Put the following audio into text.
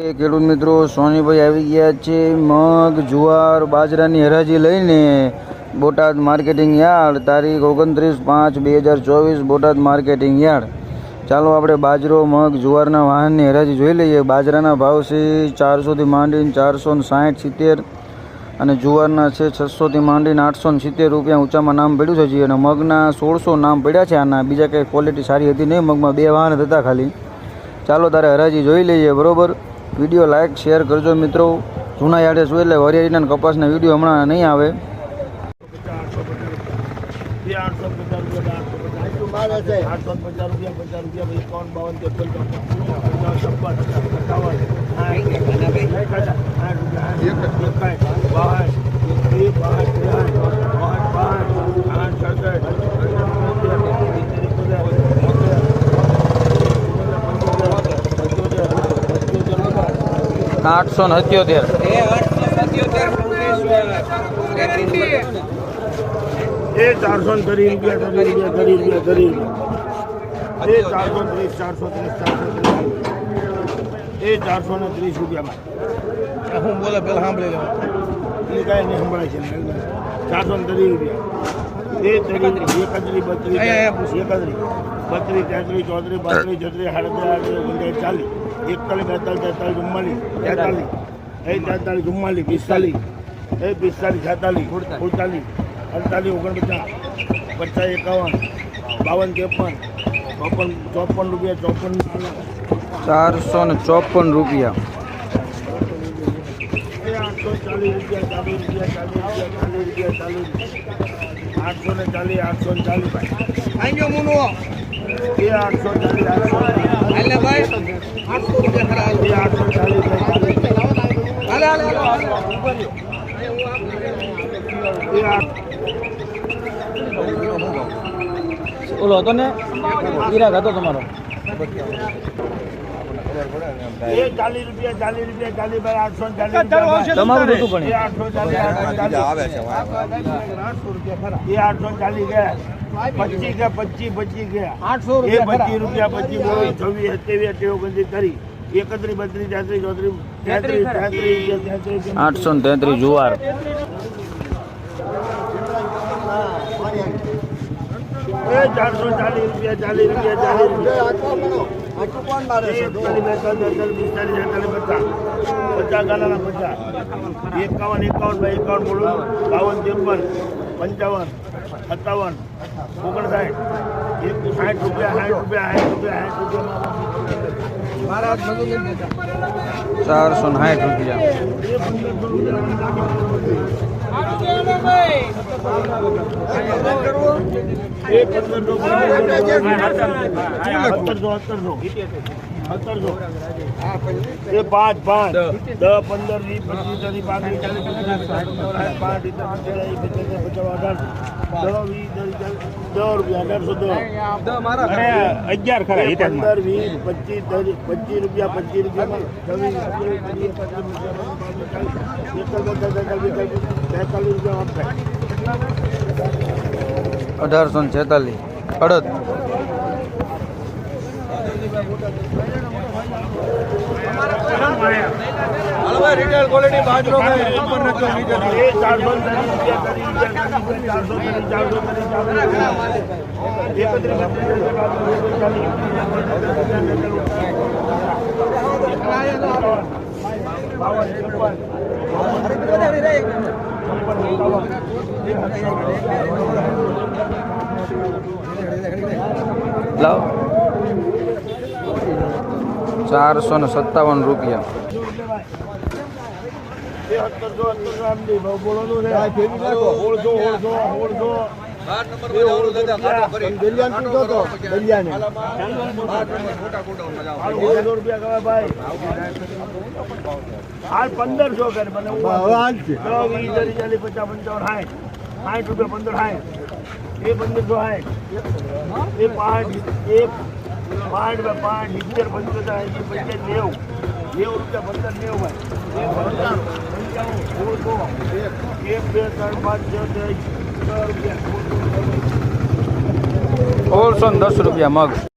ખેડૂત મિત્રો, સોનીભાઈ આવી ગયા છે, મગ, જુવાર, બાજરાની હરાજી લઈને બોટાદ માર્કેટિંગ યાર્ડ, તારીખ ઓગણત્રીસ પાંચ બે હજાર ચોવીસ બોટાદ માર્કેટિંગ યાર્ડ. ચાલો આપણે બાજરો, મગ, જુવારના વાહનની હરાજી જોઈ લઈએ. બાજરાના ભાવ છે ચારસોથી માંડીને ચારસો સાઠ સિત્તેર અને જુવારના છે છસોથી માંડીને આઠસો સિત્તેર રૂપિયા ઊંચામાં નામ પડ્યું છે અને મગના સોળસો નામ પડ્યા છે આના. બીજા કંઈ ક્વોલિટી સારી હતી નહીં. મગમાં બે વાહન હતા ખાલી. ચાલો તારે હરાજી જોઈ લઈએ. બરોબર? વીડિયો લાઇક શેર કરજો મિત્રો. જૂના યાર્ડે શું એટલે વરિયાળીના કપાસના વીડિયો હમણાં નહીં આવે. રૂપિયા આઠસો પચાસ રૂપિયા પચાસ રૂપિયા એકાવન બાવન ત્રેપન ચોપન પચાસ છપ્પન સત્તાવન સાઠ એકાઠ બાસઠ એકત્રીસ બાસઠ ત્રેસઠ બાસઠ બાસઠ આઠ સડસઠ આઠસો ને સત્યોતેર. એ ચારસો ને ત્રીસ રૂપિયા ત્રીસ રૂપિયા રૂપિયા કરી. એ ચારસો ત્રીસ ચારસો ત્રીસ ચારસો ત્રીસ. એ ચારસો ને ત્રીસ રૂપિયામાં. હું બોલે પેલા સાંભળી લેવા એ કાંઈ નહીં સંભળાય છે ચારસો ને ત્રીસ રૂપિયા. એ ત્રીસ એકત્રીસ બત્રીસ એકત્રીસ બત્રીસ તેત્રીસ ચોત્રીસ પાંત્રીસ છત્રીસ સાડત્રીસ ઓગણત્રીસ ચાલીસ. એકતાલીસ બેતાલીસ તેતાલીસ ચુમ્માલીસ તેતાલીસ એ તેતાલીસ ચુમ્માલીસ પિસ્તાલીસ. એ પિસ્તાલીસ છેતાલીસ સુડતાલીસ અડતાલીસ ઓગણપચાસ પચાસ એકાવન બાવન ત્રેપન ચોપન ચોપન રૂપિયા ચોપન ચારસો ને ચોપન રૂપિયા. એ આઠસો ચાલીસ રૂપિયા ચાલીસ રૂપિયા ચાલીસ રૂપિયા ચાલીસ રૂપિયા ચાલીસ. આઠસો ને ચાલીસ આઠસો ને ચાલીસ ભાઈ. આંજો મુનો. એ આઠસો ચાલીસ આઠસો હાલે ભાઈ. આઠસો રૂપિયા ખરા આઠસો ચાલીસ હાલે હાલે હાલે. ઓલો હતો ને? ગિરાક હતો તમારો? તમારું નહોતું પણ આઠસો ચાલીસ એ આઠસો ચાલીસ ગયા. પચીસ ગયા પચીસ પચીસ ગયા. આઠસો એ પચીસ રૂપિયા પચીસ બોલો છવ્વીસ સત્યાવીસ અઠ્યાવીસ ઓગણત્રીસ કરી એકત્રીસ બત્રીસ તેત્રીસ ચોત્રીસ તેત્રીસ તેત્રીસ તેત્રીસ. આઠસો ને તેત્રીસ જુવાર. એ ચારસો ચાલીસ રૂપિયા ચાલીસ રૂપિયા ચાલીસ રૂપિયા. બેતાલીસ તેતાલીસ પિસ્તાલીસ છેતાલીસ પચાસ ગાલાના પચાસ એકાવન એકાવન બાય એકાવન બોલો બાવન ત્રેપન પંચાવન સત્તાવન ઓગણસાઠ એક સાઠ રૂપિયા સાઠ રૂપિયા સાઠ રૂપિયા સાઠ રૂપિયા મારા બધું લઈ દેતા ચારસો સાઠ રૂપિયા પાંચ પાંચ દસ પંદર વીસ પચીસ ત્રીસ પાંત્રીસ ચાલીસ પચાસ પાંચ અગિયાર ખરા વીસ પચીસ પચીસ રૂપિયા પચીસ રૂપિયા બેતાલીસ રૂપિયા અઢારસો ને છેતાલીસ. અડદ. એકત્રીસ લાવ. ચારસો ને સત્તાવન રૂપિયા. એ પંદરસો કરે મને વીસ પચાસ પંચાવન સાઠ સાઠ રૂપિયા પંદર સાઠ એ પંદરસો સાઠ એ પાંચ એક પાંચ બે પાંચ સિત્તેર પંચોતેર એંસી પંચાયત નેવું. નેવું રૂપિયા પંદર નેવું ભાઈ. પંચાણું પંચાણું સોળસો. એક બે ત્રણ પાંચ છ ને દસ રૂપિયા મગ.